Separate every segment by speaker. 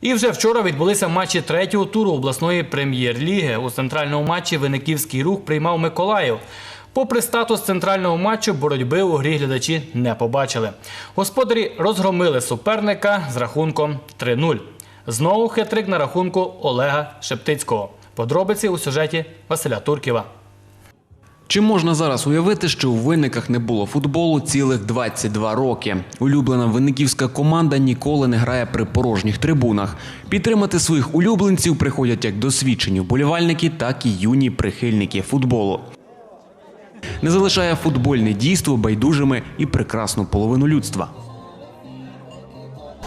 Speaker 1: І вже вчора відбулися матчі третього туру обласної прем'єр-ліги. У центральному матчі Винниківський рух приймав Миколаїв. Попри статус центрального матчу, боротьби у грі глядачі не побачили. Господарі розгромили суперника з рахунком 3-0. Знову хитрик на рахунку Олега Шептицького. Подробиці у сюжеті Василя Турківа.
Speaker 2: Чи можна зараз уявити, що у винниках не було футболу цілих 22 роки? Улюблена винниківська команда ніколи не грає при порожніх трибунах. Підтримати своїх улюбленців приходять як досвідчені вболівальники, так і юні прихильники футболу. Не залишає футбольне дійство байдужими і прекрасну половину людства.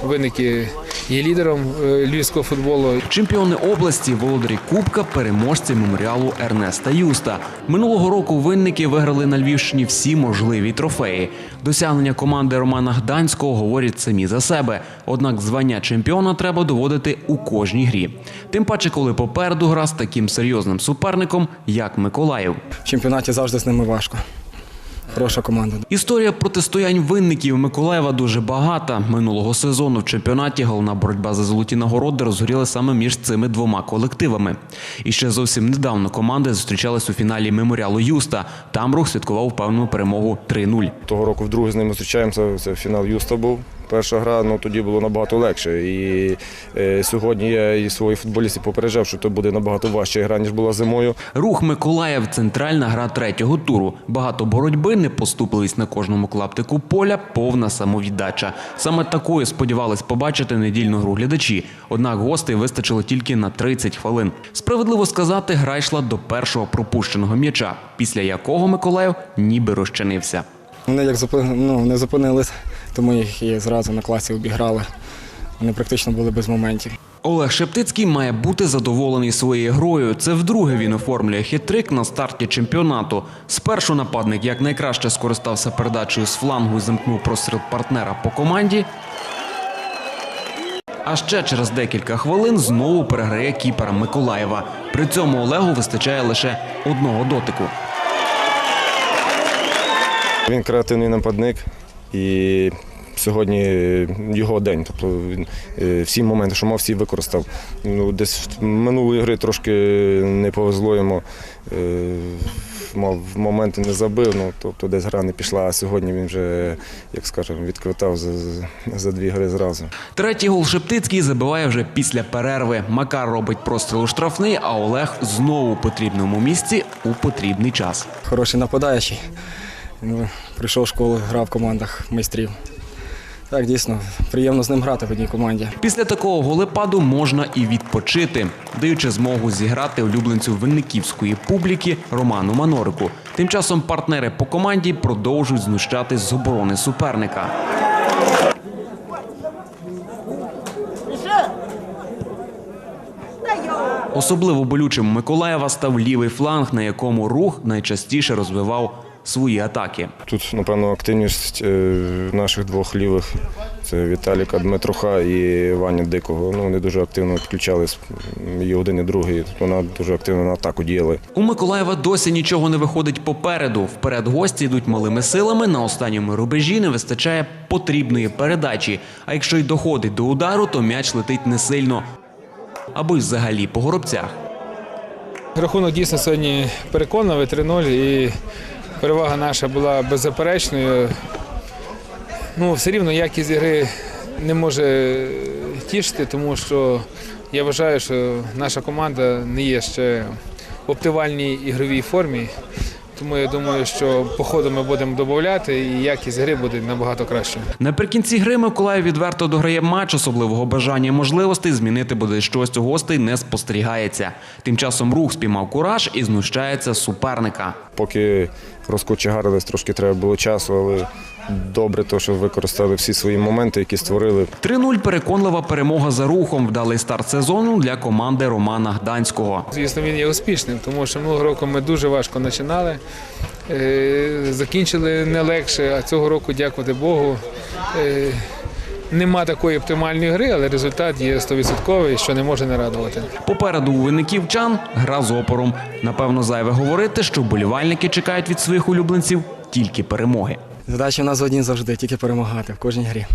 Speaker 3: Винники є лідером е, львівського футболу.
Speaker 2: Чемпіони області, володарі Кубка, переможці меморіалу Ернеста Юста. Минулого року винники виграли на Львівщині всі можливі трофеї. Досягнення команди Романа Гданського говорять самі за себе. Однак звання чемпіона треба доводити у кожній грі. Тим паче, коли попереду гра з таким серйозним суперником, як Миколаїв.
Speaker 4: В чемпіонаті завжди з ними важко. Хороша команда.
Speaker 2: Історія протистоянь винників Миколаєва дуже багата. Минулого сезону в чемпіонаті головна боротьба за золоті нагороди розгоріла саме між цими двома колективами. І ще зовсім недавно команди зустрічались у фіналі меморіалу Юста. Там рух святкував впевнену перемогу 3-0.
Speaker 5: Того року вдруге з ними зустрічаємося. Це фінал Юста був. Перша гра, ну тоді було набагато легше. І е, сьогодні я і своїх футболістів попереджав, що то буде набагато важча гра, ніж була зимою.
Speaker 2: Рух Миколаїв центральна гра третього туру. Багато боротьби, непоступливість на кожному клаптику поля, повна самовіддача. Саме такою сподівались побачити недільну гру глядачі. Однак гостей вистачило тільки на 30 хвилин. Справедливо сказати, гра йшла до першого пропущеного м'яча, після якого Миколаїв ніби розчинився.
Speaker 4: Вони як зупи... ну, не зупинились, тому їх і зразу на класі обіграли. Вони практично були без моментів.
Speaker 2: Олег Шептицький має бути задоволений своєю грою. Це вдруге він оформлює хитрик на старті чемпіонату. Спершу нападник якнайкраще скористався передачею з флангу і замкнув простріл партнера по команді. А ще через декілька хвилин знову переграє кіпера Миколаєва. При цьому Олегу вистачає лише одного дотику.
Speaker 5: Він креативний нападник і сьогодні його день. Тобто він е, всі моменти, що мав, всі використав. Ну, десь минулої гри трошки не повезло йому. Е, Мав моменти не забив, ну, тобто десь гра не пішла, а сьогодні він вже, як скажемо, відквитав за, за- за дві гри зразу.
Speaker 2: Третій гол Шептицький забиває вже після перерви. Макар робить простріл у штрафний, а Олег знову у потрібному місці у потрібний час.
Speaker 4: Хороший нападаючий. Ну, прийшов в школу, грав в командах майстрів. Так, дійсно, приємно з ним грати в одній команді.
Speaker 2: Після такого голепаду можна і відпочити, даючи змогу зіграти улюбленцю винниківської публіки Роману Манорику. Тим часом партнери по команді продовжують знущатись з оборони суперника. Особливо болючим Миколаєва став лівий фланг, на якому рух найчастіше розвивав свої атаки.
Speaker 5: Тут, напевно, активність е, наших двох лівих це Віталіка Дмитруха і Ваня Дикого. Ну, вони дуже активно підключались і один, і другий. Вона дуже активно на атаку діяли.
Speaker 2: У Миколаєва досі нічого не виходить попереду. Вперед гості йдуть малими силами. На останньому рубежі не вистачає потрібної передачі. А якщо й доходить до удару, то м'яч летить не сильно. Або й взагалі по горобцях.
Speaker 3: Рахунок дійсно сьогодні переконливий 3-0 і перевага наша була беззаперечною. Ну, все рівно якість гри не може тішити, тому що я вважаю, що наша команда не є ще в оптимальній ігровій формі. Тому я думаю, що по ходу ми будемо додати і якість гри буде набагато кращою.
Speaker 2: Наприкінці гри Миколаїв відверто дограє матч, особливого бажання і можливостей змінити буде щось у гостей не спостерігається. Тим часом рух спіймав кураж і знущається суперника.
Speaker 5: Поки розкочегарились, трошки треба було часу, але добре, то, що використали всі свої моменти, які створили.
Speaker 2: 3-0 переконлива перемога за рухом. Вдалий старт сезону для команди Романа Гданського.
Speaker 3: Звісно, він є успішним, тому що минулого року ми дуже важко починали. Е, Закінчили не легше, а цього року, дякувати Богу, е, нема такої оптимальної гри, але результат є 100%, що не може не радувати.
Speaker 2: Попереду у винниківчан гра з опором. Напевно, зайве говорити, що болівальники чекають від своїх улюбленців тільки перемоги.
Speaker 4: Задача в нас одні завжди, тільки перемагати в кожній грі.